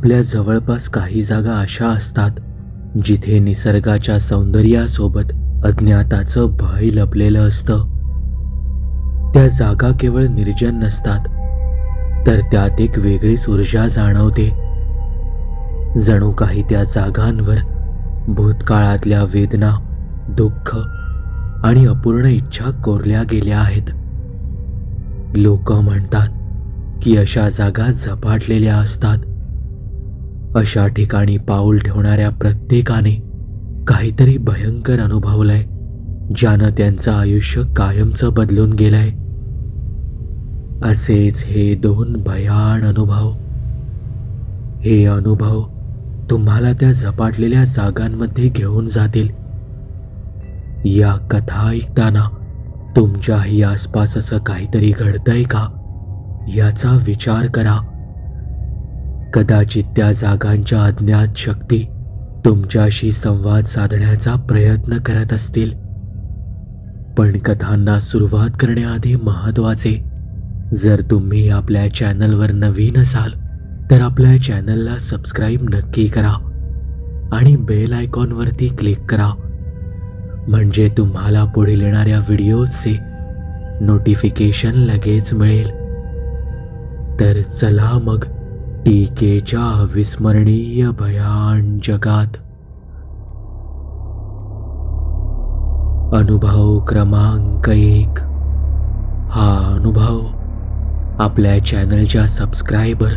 आपल्या जवळपास काही जागा अशा असतात जिथे निसर्गाच्या सौंदर्यासोबत अज्ञाताचं भय लपलेलं असतं. त्या जागा केवळ निर्जन नसतात तर त्यात एक वेगळीच ऊर्जा जाणवते. जणू काही त्या जागांवर भूतकाळातल्या वेदना दुःख आणि अपूर्ण इच्छा कोरल्या गेल्या आहेत. लोक म्हणतात की अशा जागा झपाटलेल्या असतात अशा ठिकाणी पाऊल ठेवणाऱ्या प्रत्येकाने काहीतरी भयंकर अनुभवलंय ज्यानं त्यांचं आयुष्य कायमचं बदलून गेलंय. असेच हे दोन भयाण अनुभव. हे अनुभव तुम्हाला त्या झपाटलेल्या जागांमध्ये घेऊन जातील. या कथा ऐकताना तुमच्याही आसपास असं काहीतरी घडतंय का? याचा विचार करा. कदाचित त्या जागांच्या अज्ञात शक्ती तुमच्याशी संवाद साधण्याचा प्रयत्न करत असतील. पण कथांना सुरुवात करण्याआधी महत्त्वाचे जर तुम्ही आपल्या चॅनलवर नवीन असाल तर आपल्या चॅनलला सबस्क्राईब नक्की करा आणि बेल आयकॉनवरती क्लिक करा. म्हणजे तुम्हाला पुढील येणाऱ्या व्हिडिओजचे नोटिफिकेशन लगेच मिळेल. तर चला मग टीकेच्या अविस्मरणीय भयान जगात. अनुभव क्रमांक एक. हा अनुभव आपल्या चॅनलच्या सबस्क्रायबर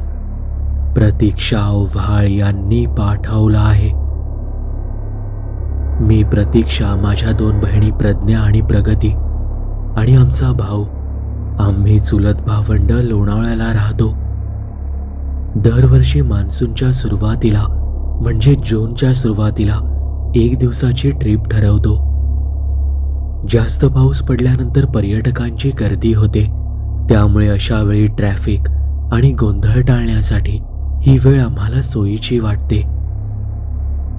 प्रतीक्षा ओव्हाळ यांनी पाठवला आहे. मी प्रतीक्षा माझ्या दोन बहिणी प्रज्ञा आणि प्रगती आणि आमचा भाऊ. आम्ही चुलत भावंड लोणावळ्याला राहतो. दरवर्षी मान्सूनच्या सुरुवातीला म्हणजे जूनच्या सुरुवातीला एक दिवसाची ट्रिप ठरवतो. जास्त पाऊस पडल्यानंतर पर्यटकांची गर्दी होते. त्यामुळे अशा वेळी ट्रॅफिक आणि गोंधळ टाळण्यासाठी ही वेळ आम्हाला सोयीची वाटते.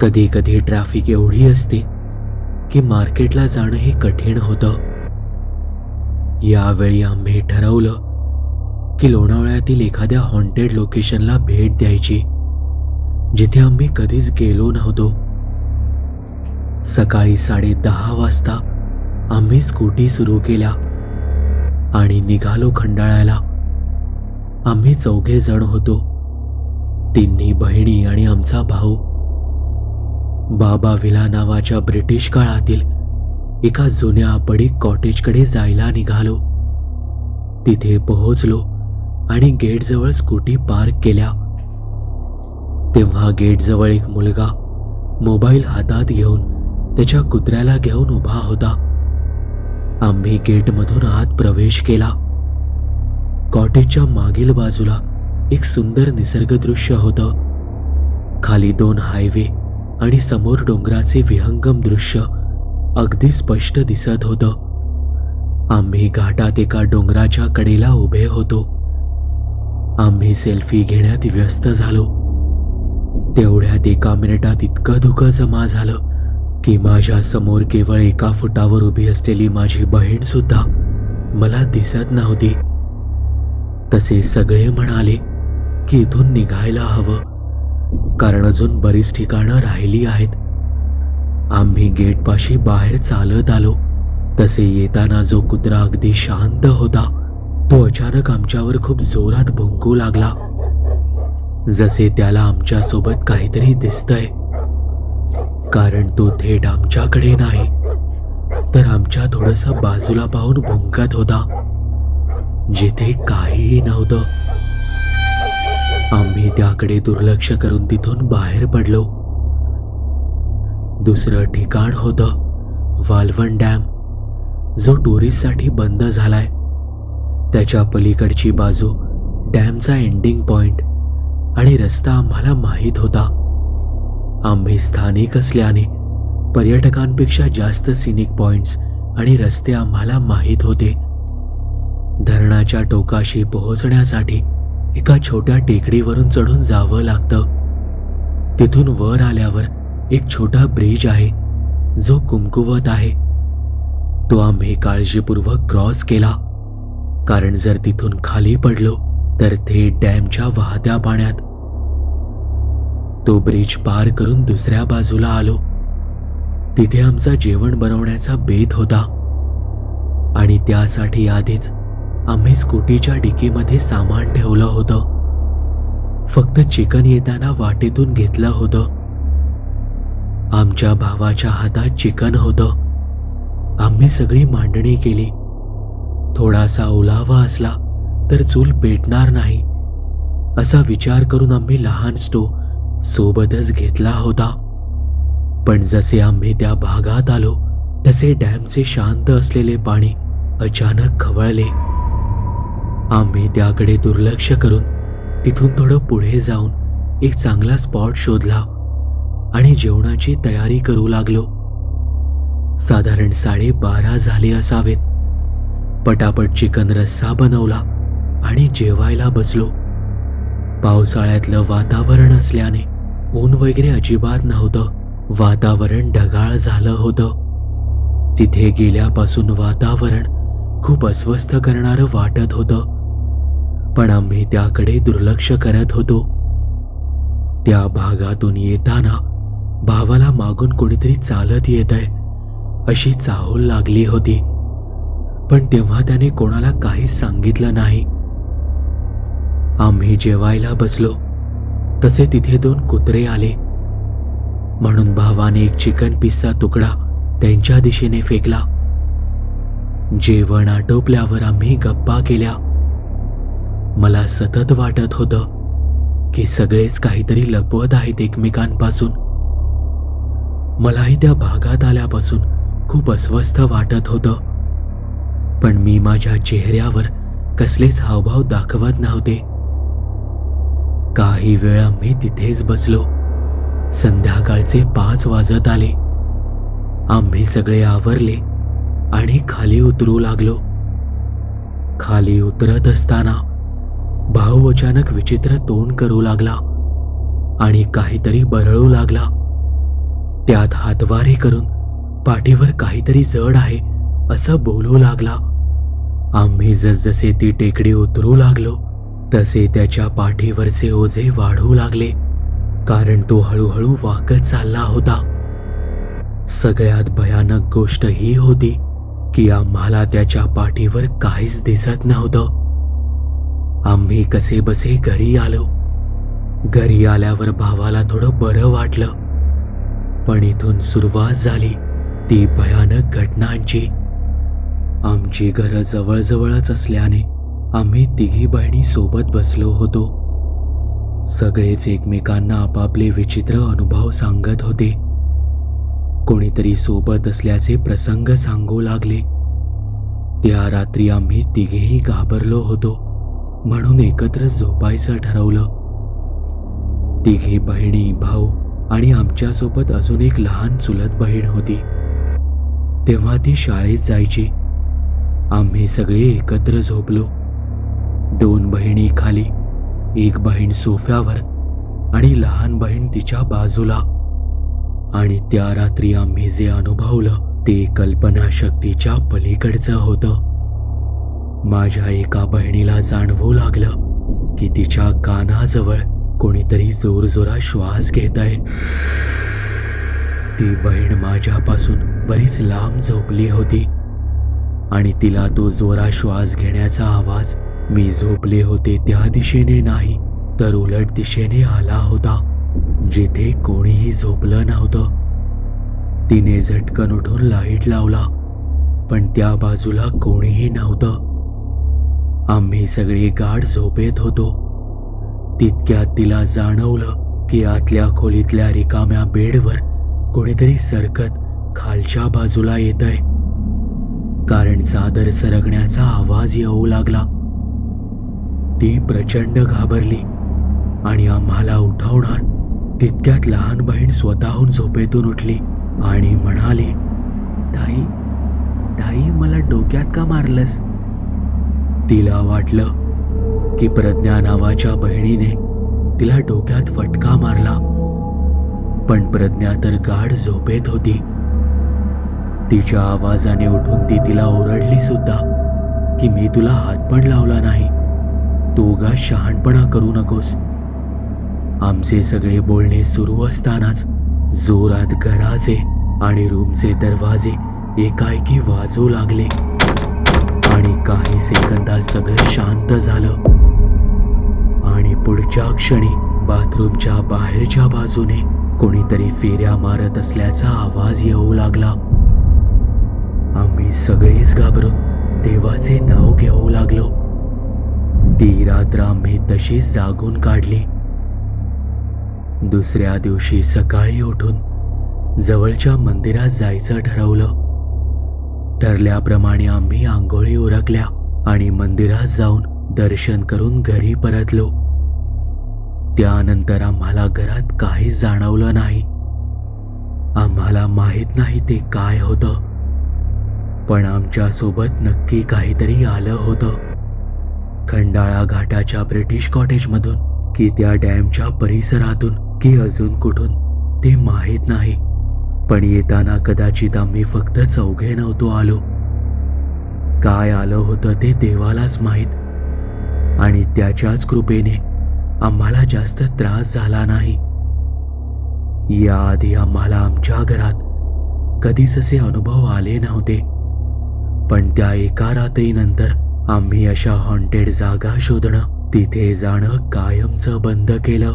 कधी कधी ट्रॅफिक एवढी असते की मार्केटला जाणंही कठीण होतं. यावेळी आम्ही ठरवलं की लोणावळ्यातील एखाद्या हॉन्टेड लोकेशनला भेट द्यायची जिथे आम्ही कधीच गेलो नव्हतो. सकाळी साडे दहा वाजता आम्ही स्कूटी सुरू केल्या आणि निघालो खंडाळ्याला. आम्ही चौघे जण होतो तिन्ही बहिणी आणि आमचा भाऊ. बाबा विला नावाच्या ब्रिटिश काळातील एका जुन्या पडीक कॉटेजकडे जायला निघालो. तिथे पोहोचलो. आणि गेटजवळ स्कूटी पार्क केल्या. तेव्हा गेटजवळ एक मुलगा मोबाईल हातात घेऊन त्याच्या कुत्र्याला घेऊन उभा होता. आम्ही गेटमधून आत प्रवेश केला. कॉटेजच्या मागील बाजूला एक सुंदर निसर्गदृश्य होतं. खाली दोन हायवे आणि समोर डोंगराचे विहंगम दृश्य अगदी स्पष्ट दिसत होतं. आम्ही घाटात एका डोंगराच्या कडेला उभे होतो. आम्ही सेल्फी घेण्यात व्यस्त झालो. तेवढ्यात एका मिनिटात इतकं धुकं जमा झालं की माझ्यासमोर केवळ एका फुटावर उभी असलेली माझी बहीण सुद्धा मला दिसत नव्हती. तसे सगळे म्हणाले की इथून निघायला हवं कारण अजून बरीच ठिकाणं राहिली आहेत. आम्ही गेटपाशी बाहेर चालत आलो. तसे येताना जो कुत्रा अगदी शांत होता तो अचानक आमच्यावर खूप जोरात भुंकू लागला. जसे त्याला आमच्यासोबत काहीतरी दिसतंय. कारण तो थेट आमच्याकडे नाही. तर आमच्या थोडस बाजूला पाहून भुंकत होता. जिथे काहीही नव्हतं. आम्ही त्याकडे दुर्लक्ष करून तिथून बाहेर पडलो. दुसरं ठिकाण होतं वालवण डॅम जो टुरिस्टसाठी बंद झालाय. त्याच्या पलीकडची बाजू डॅमचा एंडिंग पॉइंट आणि रस्ता आम्हाला माहीत होता. आम्ही स्थानिक असल्याने पर्यटकांपेक्षा जास्त सिनिक पॉइंट्स आणि रस्ते आम्हाला माहीत होते. धरणाच्या टोकाशी पोहोचण्यासाठी एका छोट्या टेकडीवरून चढून जावं लागतं. तिथून वर आल्यावर एक छोटा ब्रिज आहे जो कुमकुवत आहे. तो आम्ही काळजीपूर्वक क्रॉस केला. कारण जर तिथून खाली पडलो तर ते डॅमच्या वाहत्या पाण्यात. तो ब्रिज पार करून दुसऱ्या बाजूला आलो. तिथे आमचा जेवण बनवण्याचा बेत होता. आणि त्यासाठी आधीच आम्ही स्कूटीच्या डिकीमध्ये सामान ठेवलं होतं. फक्त चिकन येताना वाटेतून घेतलं होतं. आमच्या भावाच्या हातात चिकन होतं. आम्ही सगळी मांडणी केली. थोडासा ओलावा असला तर चूल पेटणार नाही असा विचार करून आम्ही लहान स्टो सोबतच घेतला होता. पण जसे आम्ही त्या भागात आलो तसे डॅमचे शांत असलेले पाणी अचानक खवळले. आम्ही त्याकडे दुर्लक्ष करून तिथून थोडं पुढे जाऊन एक चांगला स्पॉट शोधला आणि जेवणाची तयारी करू लागलो. साधारण साडेबारा झाले असावेत. पटापट चिकन रस्सा बनवला आणि जेवायला बसलो. पावसाळ्यातलं वातावरण असल्याने ऊन वगैरे अजिबात नव्हतं. वातावरण ढगाळ झालं होतं. तिथे गेल्यापासून वातावरण खूप अस्वस्थ करणारं वाटत होतं. पण आम्ही त्याकडे दुर्लक्ष करत होतो. त्या भागातून येताना भावाला मागून कोणीतरी चालत येत आहे अशी चाहूल लागली होती. पण तेव्हा त्याने कोणाला काहीच सांगितलं नाही. आम्ही जेवायला बसलो. तसे तिथे दोन कुत्रे आले. म्हणून भावाने एक चिकन पिस्सा तुकडा त्यांच्या दिशेने फेकला. जेवण आटोपल्यावर आम्ही गप्पा केल्या. मला सतत वाटत होतं की सगळेच काहीतरी लपवत आहेत एकमेकांपासून. मलाही त्या भागात आल्यापासून खूप अस्वस्थ वाटत होतं. पण मी माझ्या चेहऱ्यावर कसलेच हावभाव दाखवत नव्हते. काही वेळा मी तिथेच बसलो. संध्याकाळचे पाच वाजत आले. आम्ही सगळे आवरले आणि खाली उतरू लागलो. खाली उतरत असताना भाऊ अचानक विचित्र तोंड करू लागला आणि काहीतरी बरळू लागला. त्यात हातवारे करून पाठीवर काहीतरी जड आहे असं बोलू लागला. आम्ही जसजसे ती टेकडी उतरू लागलो तसे त्याच्या पाठीवरचे ओझे वाढू लागले कारण तो हळूहळू वाकत चालला होता. सगळ्यात भयानक गोष्ट ही होती की आम्हाला त्याच्या पाठीवर काहीच दिसत नव्हतं. आम्ही कसे बसे घरी आलो. घरी आल्यावर भावाला थोडं बरं वाटलं. पण इथून सुरुवात झाली ती भयानक घटनांची. आमची घरं जवळजवळच असल्याने आम्ही तिघी बहिणी सोबत बसलो होतो. सगळेच एकमेकांना आपापले विचित्र अनुभव सांगत होते. कोणीतरी सोबत असल्याचे प्रसंग सांगू लागले. त्या रात्री आम्ही तिघेही घाबरलो होतो म्हणून एकत्र झोपायचं ठरवलं. तिघी बहिणी भाऊ आणि आमच्यासोबत अजून एक लहान चुलत बहीण होती. तेव्हा ती शाळेत जायची. आम्ही सगळे एकत्र झोपलो. दोन बहिणी खाली एक बहीण सोफ्यावर आणि लहान बहीण तिच्या बाजूला. आणि त्या रात्री आम्ही जे अनुभवलं ते कल्पनाशक्तीच्या पलीकडचं होतं. माझ्या एका बहिणीला जाणवू लागलं की तिच्या कानाजवळ कोणीतरी जोरजोरा श्वास घेत आहे. ती बहीण माझ्यापासून बरीच लांब झोपली होती. आणि तिला तो जोरा श्वास घेण्याचा आवाज मी झोपले होते त्या दिशेने नाही तर उलट दिशेने आला होता जिथे कोणीही झोपलं नव्हतं. तिने झटकन उठून लाइट लावला पण त्या बाजूला कोणीही नव्हतं. आम्ही सगळी गाढ झोपेत होतो. तितक्यात तिला जाणवलं की आतल्या खोलीतल्या रिकाम्या बेडवर कोणीतरी सरकत खालच्या बाजूला येत आहे कारण चादर सरकण्याचा आवाज येऊ लागला. ती प्रचंड घाबरली आणि आम्हाला उठवणार. तितक्यात लहान बहीण स्वतःहून झोपेतून उठली आणि म्हणाली ताई ताई मला डोक्यात का मारलंस? तिला वाटलं की प्रज्ञा नावाच्या बहिणीने तिला डोक्यात फटका मारला. पण प्रज्ञा तर गाढ झोपेत होती. तिच्या आवाजाने उठून ती तिला ओरडली सुद्धा की मी तुला हात पण लावला नाही. तू गा शहाणपणा करू नकोस. आमचे सगळे बोलणे सुरू असतानाच जोरात घराचे आणि रूमचे दरवाजे एकाएकी वाजू लागले. आणि काही सेकंदात सगळं शांत झालं. आणि पुढच्या क्षणी बाथरूमच्या बाहेरच्या बाजूने कोणीतरी फेऱ्या मारत असल्याचा आवाज येऊ लागला. आम्ही सगळेच घाबरून देवाचे नाव घेऊ लागलो. ती रात्र आम्ही तशीच जागून काढली. दुसऱ्या दिवशी सकाळी उठून जवळच्या मंदिरात जायचं ठरवलं. ठरल्याप्रमाणे आम्ही आंघोळी उरकल्या आणि मंदिरात जाऊन दर्शन करून घरी परतलो. त्यानंतर आम्हाला घरात काहीच जाणवलं नाही. आम्हाला माहीत नाही ते काय होतं. पण आमच्यासोबत नक्की काहीतरी आलं होतं. खंडाळा घाटाच्या ब्रिटिश कॉटेजमधून की त्या डॅमच्या परिसरातून की अजून कुठून ते माहीत नाही. पण येताना कदाचित आम्ही फक्त चौघे नव्हतो आलो. काय आलं होतं ते देवालाच माहीत. आणि त्याच्याच कृपेने आम्हाला जास्त त्रास झाला नाही. याआधी आम्हाला आमच्या घरात कधीच असे अनुभव आले नव्हते. पण त्या एका रात्रीनंतर आम्ही अशा हॉन्टेड जागा शोधणं तिथे जाणं कायमचं बंद केलं.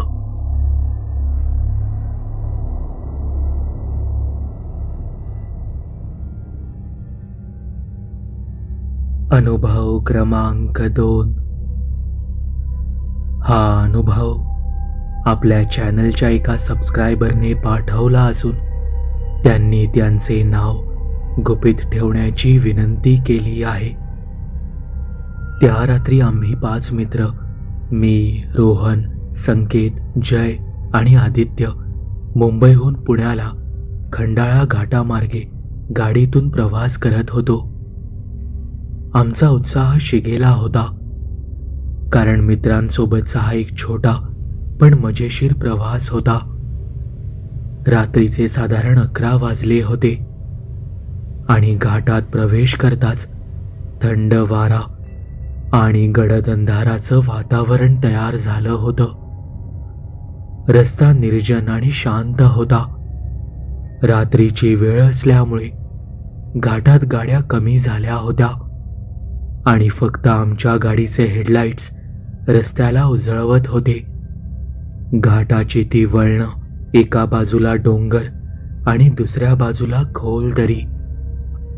अनुभव क्रमांक दोन. हा अनुभव आपल्या चॅनलच्या एका सबस्क्रायबरने पाठवला असून त्यांनी त्यांचे नाव गुपित ठेवण्याची विनंती केली आहे. त्या रात्री आम्ही पाच मित्र मी रोहन संकेत जय आणि आदित्य मुंबईहून पुण्याला खंडाळा घाटामार्गे गाडीतून प्रवास करत होतो. आमचा उत्साह शिगेला होता. कारण मित्रांसोबतचा हा एक छोटा पण मजेशीर प्रवास होता. रात्रीचे साधारण अकरा वाजले होते. आणि घाटात प्रवेश करताच थंड वारा आणि गडद अंधाराचं वातावरण तयार झालं होतं. रस्ता निर्जन आणि शांत होता. रात्रीची वेळ असल्यामुळे घाटात गाड्या कमी झाल्या होत्या आणि फक्त आमच्या गाडीचे हेडलाईट्स रस्त्याला उजळवत होते. घाटाची ती वळणं एका बाजूला डोंगर आणि दुसऱ्या बाजूला खोल दरी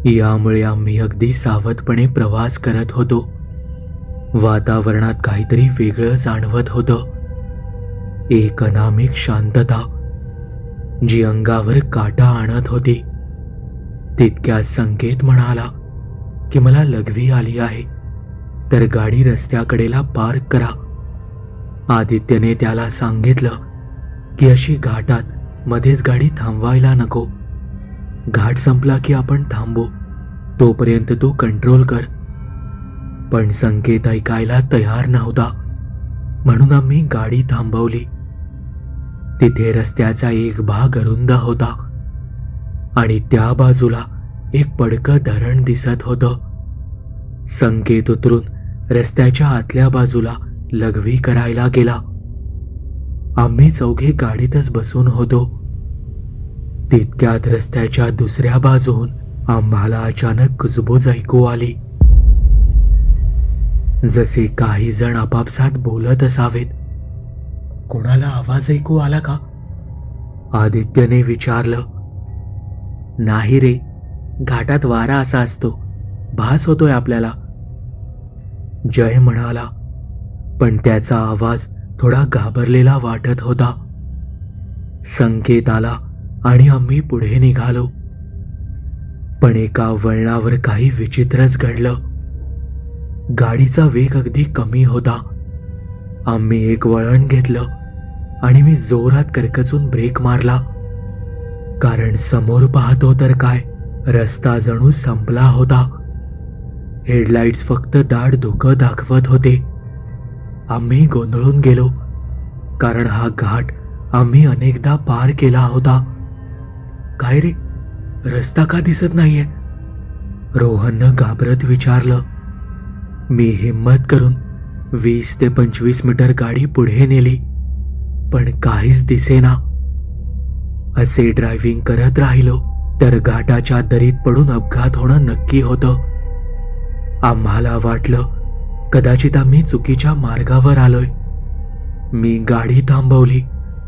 यामुळे आम्ही अगदी सावधपणे प्रवास करत होतो. वातावरणात काहीतरी वेगळं जाणवत होतं. एक अनामिक शांतता जी अंगावर काटा आणत होती. तितक्या संकेत म्हणाला की मला लघवी आली आहे. तर गाडी रस्त्याकडेला पार्क करा. आदित्यने त्याला सांगितलं की अशी घाटात मध्येच गाडी थांबवायला नको. घाट संपला की आपण थांबू. तोपर्यंत तू कंट्रोल कर. पण संकेत ऐकायला तयार नव्हता. म्हणून आम्ही गाडी थांबवली. तिथे रस्त्याचा एक भाग अरुंद होता. आणि त्या बाजूला एक पडकं धरण दिसत होतं. संकेत उतरून रस्त्याच्या आतल्या बाजूला लघवी करायला गेला. आम्ही चौघे गाडीतच बसून होतो. तितक्यात रस्त्याच्या दुसऱ्या बाजून आम्हाला अचानक कुजबूज ऐकू आली. जसे काही जण आपापसात बोलत असावेत. कोणाला आवाज ऐकू आला का? आदित्यने विचारलं. नाही रे घाटात वारा असा असतो. भास होतोय आपल्याला. जय म्हणाला पण त्याचा आवाज थोडा घाबरलेला वाटत होता. संकेत आला आणि आम्ही पुढे निघालो. पण एका वळणावर काही विचित्रच घडलं. गाडीचा वेग अगदी कमी होता. आम्ही एक वळण घेतलं आणि मी जोरात करकचून ब्रेक मारला. कारण समोर पाहतो तर काय रस्ता जणू संपला होता. हेडलाईट्स फक्त दाट धुकं दाखवत होते. आम्ही गोंधळून गेलो. कारण हा घाट आम्ही अनेकदा पार केला होता. काय रे? रस्ता का दिसत नाहीये? रोहननं घाबरत विचारलं. मी हिम्मत करून वीस ते पंचवीस मीटर गाडी पुढे नेली पण काहीच दिसेना. असे ड्रायव्हिंग करत राहिलो तर घाटाच्या दरीत पडून अपघात होणं नक्की होतं. आम्हाला वाटलं कदाचित आम्ही चुकीच्या मार्गावर आलोय. मी गाडी थांबवली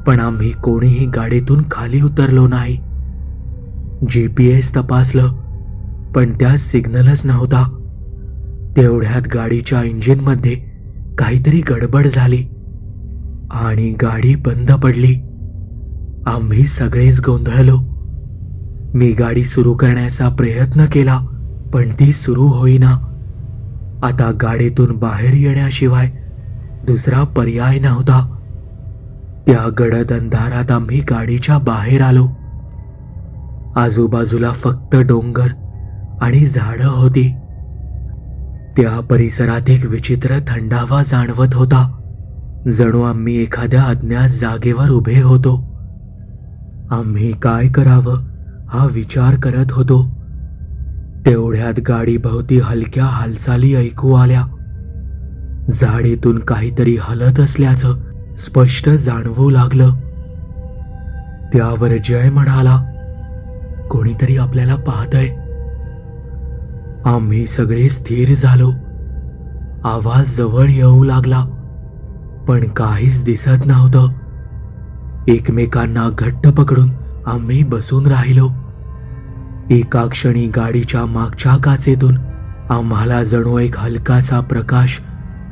पण आम्ही कोणीही गाडीतून खाली उतरलो नाही. जी पी एस तपासलं पण त्यात सिग्नलच नव्हता. तेवढ्यात गाडीच्या इंजिनमध्ये काहीतरी गडबड झाली आणि गाडी बंद पडली. आम्ही सगळेच गोंधळलो. मी गाडी सुरू करण्याचा प्रयत्न केला पण ती सुरू होईना. आता गाडीतून बाहेर येण्याशिवाय दुसरा पर्याय नव्हता. त्या गडद अंधारात आम्ही गाडीच्या बाहेर आलो. आजूबाजूला फक्त डोंगर आणि झाडं होती. त्या परिसरात एक विचित्र थंडावा जाणवत होता. जणू आम्ही एखाद्या अज्ञात जागेवर उभे होतो. आम्ही काय करावं हा विचार करत होतो. तेवढ्यात गाडीभोवती हलक्या हालचाली ऐकू आल्या. झाडीतून काहीतरी हलत असल्याचं स्पष्ट जाणवू लागलं. त्यावर जय म्हणाला कोणीतरी आपल्याला पाहतय. आम्ही सगळे स्थिर झालो. आवाज जवळ येऊ लागला पण काहीच दिसत नव्हतं. एकमेकांना घट्ट पकडून आम्ही बसून राहिलो. एका क्षणी गाडीच्या मागच्या काचेतून आम्हाला जणू एक हलकासा प्रकाश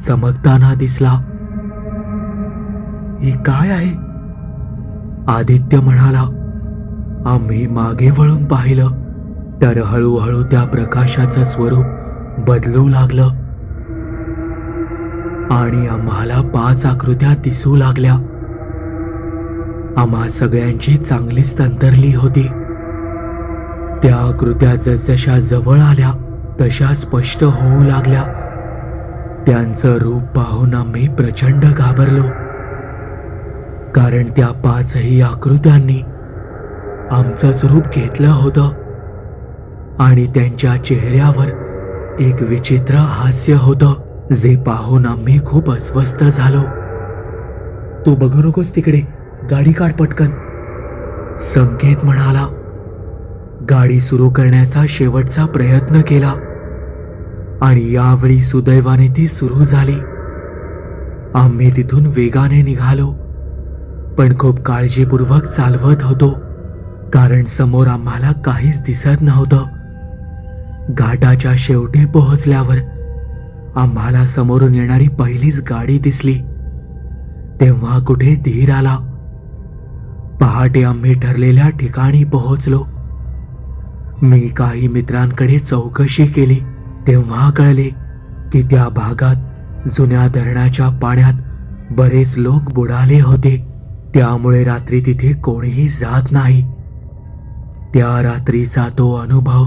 चमकताना दिसला. हे काय आहे? आदित्य म्हणाला. आम्ही मागे वळून पाहिलं तर हळूहळू त्या प्रकाशाचं स्वरूप बदलू लागलं. आणि आम्हाला पाच आकृत्या दिसू लागल्या. आम्हा सगळ्यांची चांगलीच तंतरली होती. त्या आकृत्या जसजशा जवळ आल्या तशा स्पष्ट होऊ लागल्या. त्यांचं रूप पाहून आम्ही प्रचंड घाबरलो. कारण त्या पाचही आकृत्यांनी आमचंच रूप घेतलं होतं. आणि त्यांच्या चेहऱ्यावर एक विचित्र हास्य होतं जे पाहून आम्ही खूप अस्वस्थ झालो. तू बघू नकोस तिकडे गाडी काढ पटकन संकेत म्हणाला. गाडी सुरू करण्याचा शेवटचा प्रयत्न केला. आणि यावेळी सुदैवाने ती सुरू झाली. आम्ही तिथून वेगाने निघालो. पण खूप काळजीपूर्वक चालवत होतो. कारण समोर आम्हाला काहीच दिसत नव्हतं. घाटाच्या शेवटी पोहोचल्यावर आम्हाला समोरून येणारी पहिलीच गाडी दिसली. तेव्हा कुठे धीर आला? पहाटे आम्ही ठरलेल्या ठिकाणी पोहोचलो. मी काही मित्रांकडे चौकशी केली तेव्हा कळले की त्या भागात जुन्या धरणाच्या पाण्यात बरेच लोक बुडाले होते. त्यामुळे रात्री तिथे कोणीही जात नाही. त्या रात्रीचा तो अनुभव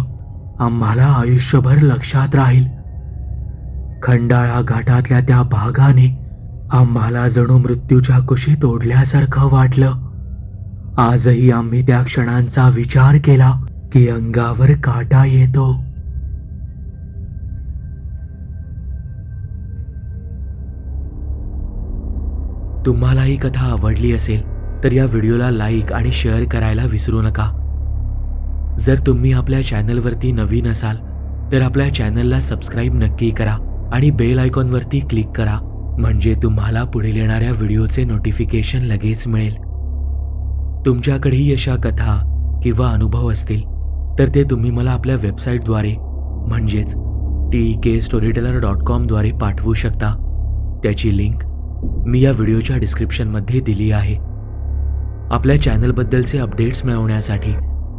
आम्हाला आयुष्यभर लक्षात राहील. खंडाळा घाटातल्या त्या भागाने आम्हाला जणू मृत्यूच्या कुशीत ओढल्यासारखं वाटलं. आजही आम्ही त्या क्षणांचा विचार केला की अंगावर काटा येतो. तुम्हाला ही कथा आवडली असेल तर या व्हिडिओला लाईक आणि शेअर करायला विसरू नका. जर तुम्ही आपल्या चॅनलवरती नवीन असाल तर आपल्या चॅनलला सबस्क्राईब नक्की करा आणि बेल आयकॉनवरती क्लिक करा म्हणजे तुम्हाला पुढील येणाऱ्या व्हिडिओचे नोटिफिकेशन लगेच मिळेल. तुमच्याकडेही अशा कथा किंवा अनुभव असतील तर ते तुम्ही मला आपल्या वेबसाईटद्वारे म्हणजेच T K story teller dot कॉमद्वारे पाठवू शकता. त्याची लिंक मी या व्हिडिओच्या डिस्क्रिप्शनमध्ये दिली आहे. आपल्या चॅनलबद्दलचे अपडेट्स मिळवण्यासाठी